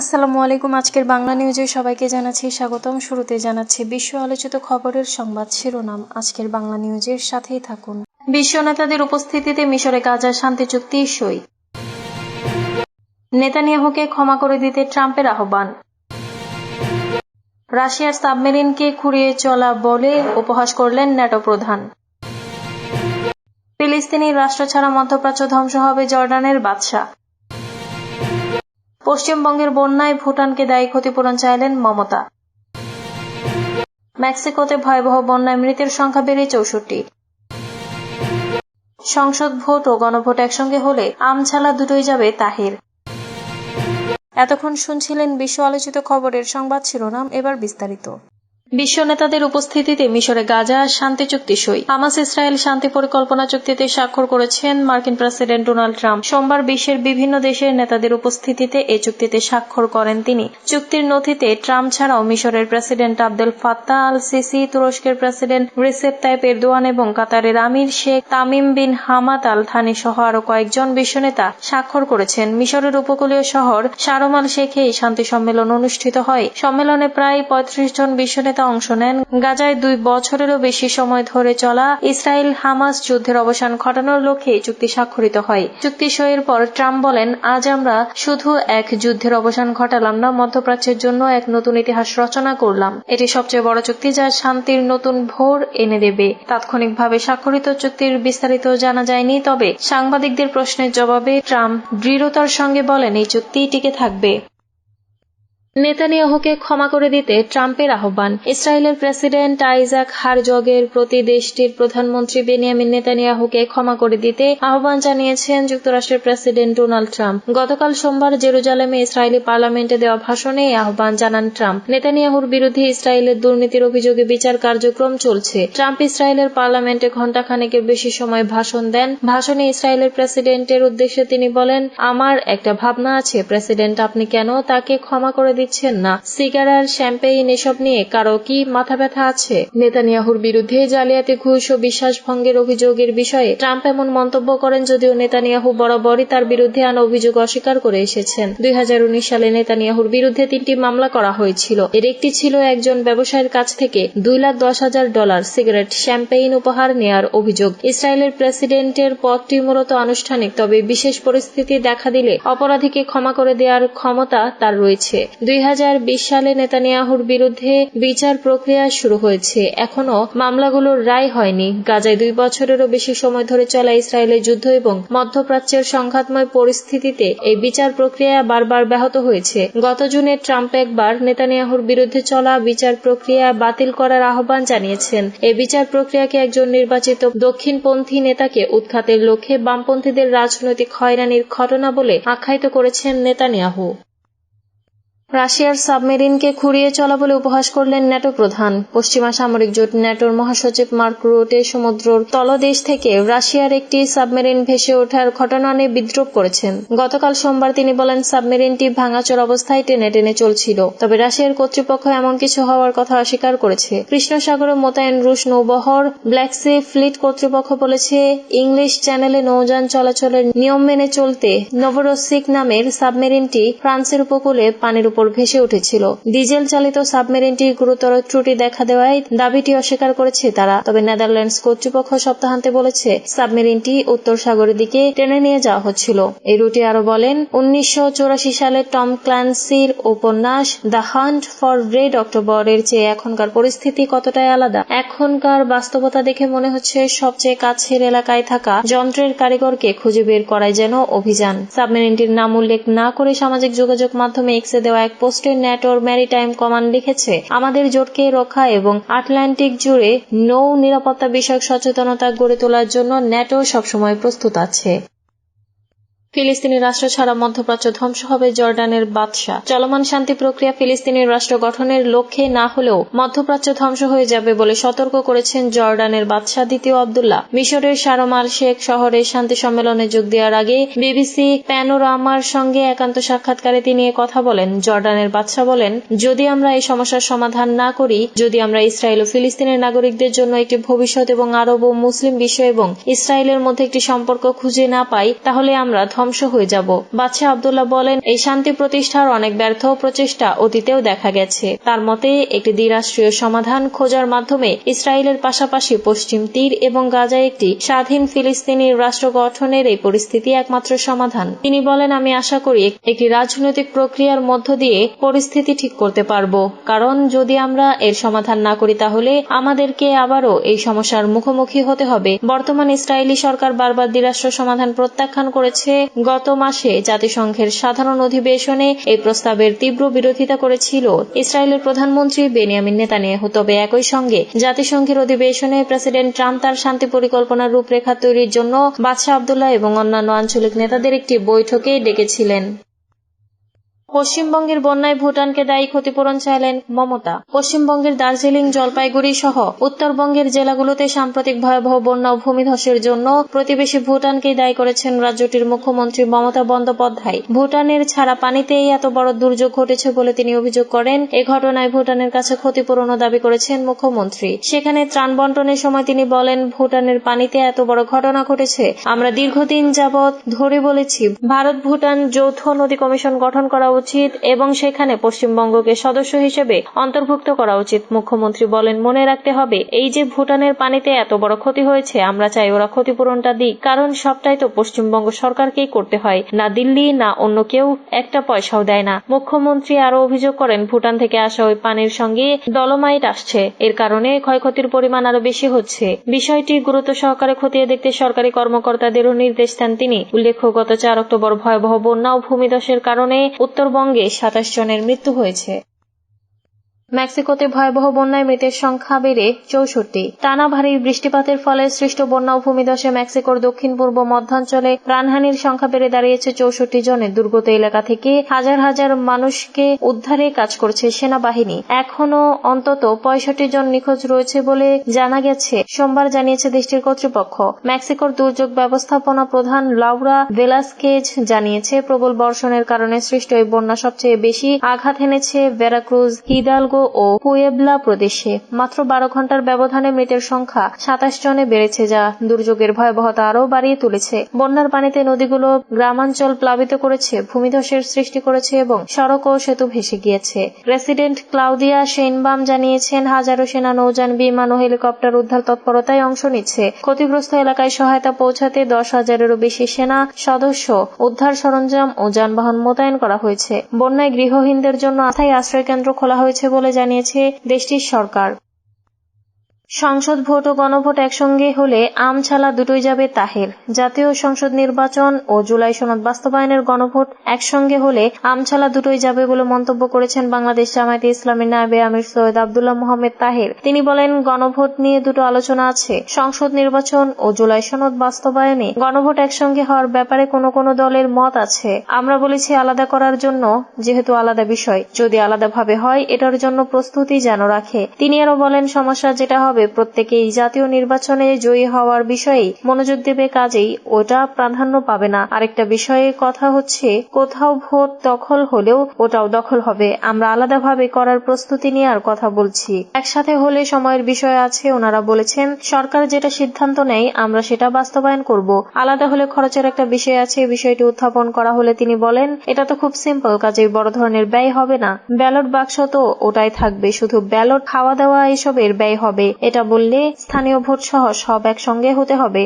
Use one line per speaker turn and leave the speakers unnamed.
আসসালামু আলাইকুম আজকের বাংলা নিউজে সবাইকে জানাচ্ছি স্বাগতম শুরুতে জানাচ্ছি বিশ্ব আলোচিত খবরের সংবাদ শিরোনাম আজকের বাংলা নিউজের সাথেই থাকুন
বিশ্ব নেতাদের উপস্থিতিতে মিশরে গাজা শান্তি চুক্তি সই নেতানিয়াহুকে ক্ষমা করে দিতে ট্রাম্পের আহ্বান রাশিয়ার সাবমেরিনকে খুঁড়িয়ে চলা বলে উপহাস করলেন ন্যাটো প্রধান ফিলিস্তিনি রাষ্ট্র ছাড়া মধ্যপ্রাচ্য ধ্বংস হবে জর্ডানের বাদশাহ পশ্চিমবঙ্গের বন্যায় ভুটানকে দায়ী ক্ষতিপূরণ চাইলেন মমতা মেক্সিকোতে ভয়াবহ বন্যায় মৃতের সংখ্যা বেড়ে চৌষট্টি সংসদ ভোট ও গণভোট একসঙ্গে হলে আমছালা দুটোই যাবে তাহির এতক্ষণ শুনছিলেন বিশ্ব আলোচিত খবরের সংবাদ শিরোনাম এবার বিস্তারিত বিশ্ব নেতাদের উপস্থিতিতে মিশরে গাজা শান্তি চুক্তি সই হামাস ইসরায়েল শান্তি পরিকল্পনা চুক্তিতে স্বাক্ষর করেছেন মার্কিন প্রেসিডেন্ট ডোনাল্ড ট্রাম্প সোমবার বিশ্বের বিভিন্ন দেশের নেতাদের উপস্থিতিতে এই চুক্তিতে স্বাক্ষর করেন তিনি চুক্তির নথিতে ট্রাম্প ছাড়াও মিশরের president Abdel Fattah al Sisi তুরস্কের প্রেসিডেন্ট রিসেপ তাইপ এরদোয়ান এবং কাতারের আমির Sheikh Tamim bin Hamad al Thani সহ আরও কয়েকজন বিশ্ব নেতা স্বাক্ষর করেছেন মিশরের উপকূলীয় শহর শারমাল শেখে এই শান্তি সম্মেলন অনুষ্ঠিত হয় সম্মেলনে প্রায় পঁয়ত্রিশ জন বিশ্ব নেতা নেতা অংশ নেন গাজায় দুই বছরেরও বেশি সময় ধরে চলা ইসরায়েল হামাস যুদ্ধের অবসান ঘটানোর লক্ষ্যে চুক্তি স্বাক্ষরিত হয় চুক্তি সইয়ের পর ট্রাম্প বলেন আজ আমরা শুধু এক যুদ্ধের অবসান ঘটালাম না মধ্যপ্রাচ্যের জন্য এক নতুন ইতিহাস রচনা করলাম এটি সবচেয়ে বড় চুক্তি যা শান্তির নতুন ভোর এনে দেবে তাৎক্ষণিকভাবে স্বাক্ষরিত চুক্তির বিস্তারিত জানা যায়নি তবে সাংবাদিকদের প্রশ্নের জবাবে ট্রাম্প দৃঢ়তার সঙ্গে বলেন এই চুক্তি টিকে থাকবে নেতানিয়াহুকে ক্ষমা করে দিতে ট্রাম্পের আহ্বান ইসরায়েলের প্রেসিডেন্ট আইজাক হারজগের প্রতি দেশটির প্রধানমন্ত্রী বেনিয়ামিন নেতানিয়াহুকে ক্ষমা করে দিতে আহ্বান জানিয়েছেন যুক্তরাষ্ট্রের প্রেসিডেন্ট ডোনাল্ড ট্রাম্প গতকাল সোমবার জেরুজালেমে ইসরায়েলি পার্লামেন্টে দেওয়া ভাষণে এই আহ্বান জানান ট্রাম্প নেতানিয়াহুর বিরুদ্ধে ইসরায়েলের দুর্নীতির অভিযোগে বিচার কার্যক্রম চলছে ট্রাম্প ইসরায়েলের পার্লামেন্টে ঘণ্টাখানেকের বেশি সময় ভাষণ দেন ভাষণে ইসরায়েলের প্রেসিডেন্টের উদ্দেশ্যে তিনি বলেন আমার একটা ভাবনা আছে প্রেসিডেন্ট আপনি কেন তাকে ক্ষমা করে দিতে নিচ্ছেন না সিগার শ্যাম্পেইন এসব নিয়ে কারো কি মাথা ব্যথা আছে নেতানিয়াহুর বিরুদ্ধে জালিয়াতি ঘুষ ও বিশ্বাস ভঙ্গের অভিযোগের বিষয়ে ট্রাম্প এমন মন্তব্য করেন যদিও নেতানিয়াহু বরাবরই তার বিরুদ্ধে আনা অভিযোগ অস্বীকার করে এসেছেন দুই সালে নেতানিয়াহুর বিরুদ্ধে তিনটি মামলা করা হয়েছিল এর একটি ছিল একজন ব্যবসায়ীর কাছ থেকে দুই লাখ দশ হাজার ডলার সিগারেট শ্যাম্পেইন উপহার নেয়ার অভিযোগ ইসরায়েলের প্রেসিডেন্টের পদটি মূলত আনুষ্ঠানিক তবে বিশেষ পরিস্থিতি দেখা দিলে অপরাধীকে ক্ষমা করে দেওয়ার ক্ষমতা তার রয়েছে দুই দুই সালে নেতানিয়াহুর বিরুদ্ধে বিচার প্রক্রিয়া শুরু হয়েছে এখনও মামলাগুলোর রায় হয়নি গাজায় দুই বছরেরও বেশি সময় ধরে চলা ইসরায়েলের যুদ্ধ এবং মধ্যপ্রাচ্যের সংঘাতময় পরিস্থিতিতে এই বিচার প্রক্রিয়া বারবার ব্যাহত হয়েছে গত জুনে ট্রাম্প একবার নেতানিয়াহুর বিরুদ্ধে চলা বিচার প্রক্রিয়া বাতিল করার আহ্বান জানিয়েছেন এই বিচার প্রক্রিয়াকে একজন নির্বাচিত দক্ষিণপন্থী নেতাকে উৎখাতের লক্ষ্যে বামপন্থীদের রাজনৈতিক হয়রানির ঘটনা বলে আখ্যায়িত করেছেন নেতানিয়াহু রাশিয়ার সাবমেরিনকে খুঁড়িয়ে চলা বলে উপহাস করলেন ন্যাটো প্রধান পশ্চিমা সামরিক জোট ন্যাটোর মহাসচিব মার্ক রোটে সমুদ্রর তলদেশ থেকে রাশিয়ার একটি সাবমেরিন ভেসে ওঠার ঘটনা নিয়ে বিদ্রোপ করেছেন গতকাল সোমবার তিনি বলেন সাবমেরিনটি ভাঙাচোর অবস্থায় টেনে টেনে চলছিল তবে রাশিয়ার কর্তৃপক্ষ এমন কিছু হওয়ার কথা অস্বীকার করেছে কৃষ্ণ মোতায়েন রুশ নৌবহর ব্ল্যাক সি ফ্লিট কর্তৃপক্ষ বলেছে ইংলিশ চ্যানেলে নৌযান চলাচলের নিয়ম মেনে চলতে নভরোসিক নামের সাবমেরিনটি ফ্রান্সের উপকূলে পানির উপর ভেসে উঠেছিল ডিজেল চালিত সাবমেরিনটি গুরুতর ত্রুটি দেখা দেওয়ায় দাবিটি অস্বীকার করেছে তারা তবে নেদারল্যান্ডস কর্তৃপক্ষ সপ্তাহান্তে বলেছে সাবমেরিনটি উত্তর সাগরের দিকে টেনে নিয়ে যাওয়া হচ্ছিল এই রুটি আরো বলেন উনিশশো সালে টম ক্ল্যান্সির উপন্যাস The Hunt for Red October এর চেয়ে এখনকার পরিস্থিতি কতটাই আলাদা এখনকার বাস্তবতা দেখে মনে হচ্ছে সবচেয়ে কাছের এলাকায় থাকা যন্ত্রের কারিগরকে খুঁজে বের করায় যেন অভিযান সাবমেরিনটির নাম উল্লেখ না করে সামাজিক যোগাযোগ মাধ্যমে এক্সে দেওয়া এক পোস্টে ন্যাটোর ম্যারিটাইম কমান্ড লিখেছে আমাদের জোটকে রক্ষা এবং আটলান্টিক জুড়ে নৌ নিরাপত্তা বিষয়ক সচেতনতা গড়ে তোলার জন্য ন্যাটো সবসময় প্রস্তুত আছে ফিলিস্তিনি রাষ্ট্র ছাড়া মধ্যপ্রাচ্য ধ্বংস হবে জর্ডানের বাদশাহ চলমান শান্তি প্রক্রিয়া ফিলিস্তিনি রাষ্ট্র গঠনের লক্ষ্যে না হলেও মধ্যপ্রাচ্য ধ্বংস হয়ে যাবে বলে সতর্ক করেছেন জর্ডানের বাদশাহ দ্বিতীয় আবদুল্লাহ মিশরের সারমাল শেখ শহরে শান্তি সম্মেলনে যোগ দেওয়ার আগে বিবিসি প্যানোরামার সঙ্গে একান্ত সাক্ষাৎকারে তিনি কথা বলেন জর্ডানের বাদশাহ বলেন যদি আমরা এই সমস্যার সমাধান না করি যদি আমরা ইসরায়েল ও ফিলিস্তিনের নাগরিকদের জন্য একটি ভবিষ্যৎ এবং আরব ও মুসলিম বিশ্ব এবং ইসরায়েলের মধ্যে একটি সম্পর্ক খুঁজে না পাই তাহলে আমরা ধ্বংস হয়ে যাব বাদশাহ আবদুল্লাহ বলেন এই শান্তি প্রতিষ্ঠার অনেক ব্যর্থ প্রচেষ্টা অতীতেও দেখা গেছে তার মতে একটি দ্বিরাষ্ট্রীয় সমাধান খোঁজার মাধ্যমে ইসরায়েলের পাশাপাশি পশ্চিম তীর এবং গাজায় একটি স্বাধীন ফিলিস্তিনি রাষ্ট্র গঠনের এই পরিস্থিতি একমাত্র সমাধান তিনি বলেন আমি আশা করি একটি রাজনৈতিক প্রক্রিয়ার মধ্য দিয়ে পরিস্থিতি ঠিক করতে পারব কারণ যদি আমরা এর সমাধান না করি তাহলে আমাদেরকে আবারও এই সমস্যার মুখোমুখি হতে হবে বর্তমান ইসরায়েলি সরকার বারবার দ্বিরাষ্ট্র সমাধান প্রত্যাখ্যান করেছে গত মাসে জাতিসংঘের সাধারণ অধিবেশনে এই প্রস্তাবের তীব্র বিরোধিতা করেছিল ইসরায়েলের প্রধানমন্ত্রী বেনিয়ামিন নেতানিয়াহু তবে একই সঙ্গে জাতিসংঘের অধিবেশনে প্রেসিডেন্ট ট্রাম্প তার শান্তি পরিকল্পনার রূপরেখা তৈরির জন্য বাদশাহ আবদুল্লাহ এবং অন্যান্য আঞ্চলিক নেতাদের একটি বৈঠকে ডেকেছিলেন পশ্চিমবঙ্গের বন্যায় ভুটানকে দায়ী ক্ষতিপূরণ চাইলেন মমতা পশ্চিমবঙ্গের দার্জিলিং জলপাইগুড়ি সহ উত্তরবঙ্গের জেলাগুলোতে সাম্প্রতিক ভয়াবহ বন্যা ও ভূমিধসের জন্য প্রতিবেশী ভুটানকেই দায়ী করেছেন রাজ্যটির মুখ্যমন্ত্রী মমতা বন্দ্যোপাধ্যায় ভুটানের ছাড়া পানিতেই এত বড় দুর্যোগ ঘটেছে বলে তিনি অভিযোগ করেন এ ঘটনায় ভুটানের কাছে ক্ষতিপূরণ দাবি করেছেন মুখ্যমন্ত্রী সেখানে ত্রাণ বন্টনের সময় তিনি বলেন ভুটানের পানিতে এত বড় ঘটনা ঘটেছে আমরা দীর্ঘদিন যাবৎ ধরে বলেছি ভারত ভুটান যৌথ নদী কমিশন গঠন করা উচিত উচিত এবং সেখানে পশ্চিমবঙ্গকে সদস্য হিসেবে অন্তর্ভুক্ত করা উচিত মুখ্যমন্ত্রী বলেন মনে রাখতে হবে এই যে ভুটানের পানিতে এত বড় ক্ষতি হয়েছে আমরা চাই ওরা ক্ষতিপূরণটা দিক কারণ সবটাই তো পশ্চিমবঙ্গ সরকারকেই করতে হয় না দিল্লি না অন্য কেউ একটা পয়সাও দেয় না মুখ্যমন্ত্রী আরো অভিযোগ করেন ভুটান থেকে আসা ওই পানির সঙ্গে দলমাইট আসছে এর কারণে ক্ষয়ক্ষতির পরিমাণ আরো বেশি হচ্ছে বিষয়টি গুরুত্ব সহকারে খতিয়ে দেখতে সরকারি কর্মকর্তাদেরও নির্দেশ দেন তিনি উল্লেখ্য গত চার অক্টোবর ভয়াবহ বন্যা ও ভূমিদশের কারণে উত্তর উত্তরবঙ্গে সাতাশ জনের মৃত্যু হয়েছে মেক্সিকোতে ভয়াবহ বন্যায় মৃতের সংখ্যা বেড়ে চৌষট্টি টানা ভারী বৃষ্টিপাতের ফলে সৃষ্ট বন্যা ও ভূমিধসে মেক্সিকোর দক্ষিণ পূর্ব মধ্যাঞ্চলে প্রাণহানির সংখ্যা বেড়ে দাঁড়িয়েছে চৌষট্টি জনের দুর্গত এলাকা থেকে হাজার হাজার মানুষকে উদ্ধারে কাজ করছে সেনাবাহিনী এখনও অন্তত পঁয়ষট্টি জন নিখোঁজ রয়েছে বলে জানা গেছে সোমবার জানিয়েছে দেশটির কর্তৃপক্ষ মেক্সিকোর দুর্যোগ ব্যবস্থাপনা প্রধান লাউরা ভেলাসকেজ জানিয়েছে প্রবল বর্ষণের কারণে সৃষ্ট এই বন্যা সবচেয়ে বেশি আঘাত এনেছে ভেরাক্রুজ হিদালগো ও হুয়েবলা প্রদেশে মাত্র বারো ঘন্টার ব্যবধানে মৃতের সংখ্যা সাতাশ জনে বেড়েছে যা দুর্যোগের ভয়াবহতা আরও বাড়িয়ে তুলেছে বন্যার পানিতে নদীগুলো গ্রামাঞ্চল প্লাবিত করেছে ভূমিধসের সৃষ্টি করেছে এবং সড়ক ও সেতু ভেসে গিয়েছে প্রেসিডেন্ট ক্লাউদিয়া সেনবাম জানিয়েছেন হাজারো সেনা নৌযান বিমান ও হেলিকপ্টার উদ্ধার তৎপরতায় অংশ নিচ্ছে ক্ষতিগ্রস্ত এলাকায় সহায়তা পৌঁছাতে দশ হাজারেরও বেশি সেনা সদস্য উদ্ধার সরঞ্জাম ও যানবাহন মোতায়েন করা হয়েছে বন্যায় গৃহহীনদের জন্য আস্থায়ী কেন্দ্র খোলা হয়েছে বলে বলে জানিয়েছে দেশটির সরকার সংসদ ভোট ও গণভোট একসঙ্গে হলে আম ছালা দুটোই যাবে তাহের জাতীয় সংসদ নির্বাচন ও জুলাই সনদ বাস্তবায়নের গণভোট একসঙ্গে হলে আম ছালা দুটোই যাবে বলে মন্তব্য করেছেন বাংলাদেশ জামায়াতে ইসলামের নায়বে আমির সৈয়দ আবদুল্লাহ মোহাম্মদ তাহের তিনি বলেন গণভোট নিয়ে দুটো আলোচনা আছে সংসদ নির্বাচন ও জুলাই সনদ বাস্তবায়নে গণভোট একসঙ্গে হওয়ার ব্যাপারে কোনো কোনো দলের মত আছে আমরা বলেছি আলাদা করার জন্য যেহেতু আলাদা বিষয় যদি আলাদাভাবে হয় এটার জন্য প্রস্তুতি যেন রাখে তিনি আরো বলেন সমস্যা যেটা হবে হবে প্রত্যেকে এই জাতীয় নির্বাচনে জয়ী হওয়ার বিষয়ে মনোযোগ দেবে কাজেই ওটা প্রাধান্য পাবে না আরেকটা বিষয়ে কথা হচ্ছে কোথাও ভোট দখল হলেও ওটাও দখল হবে আমরা আলাদাভাবে করার প্রস্তুতি নিয়ে আর কথা বলছি একসাথে হলে সময়ের বিষয় আছে ওনারা বলেছেন সরকার যেটা সিদ্ধান্ত নেয় আমরা সেটা বাস্তবায়ন করব আলাদা হলে খরচের একটা বিষয় আছে বিষয়টি উত্থাপন করা হলে তিনি বলেন এটা তো খুব সিম্পল কাজেই বড় ধরনের ব্যয় হবে না ব্যালট বাক্স তো ওটাই থাকবে শুধু ব্যালট খাওয়া দাওয়া এসবের ব্যয় হবে এটা বললে স্থানীয় ভোটসহ সব একসঙ্গে হতে হবে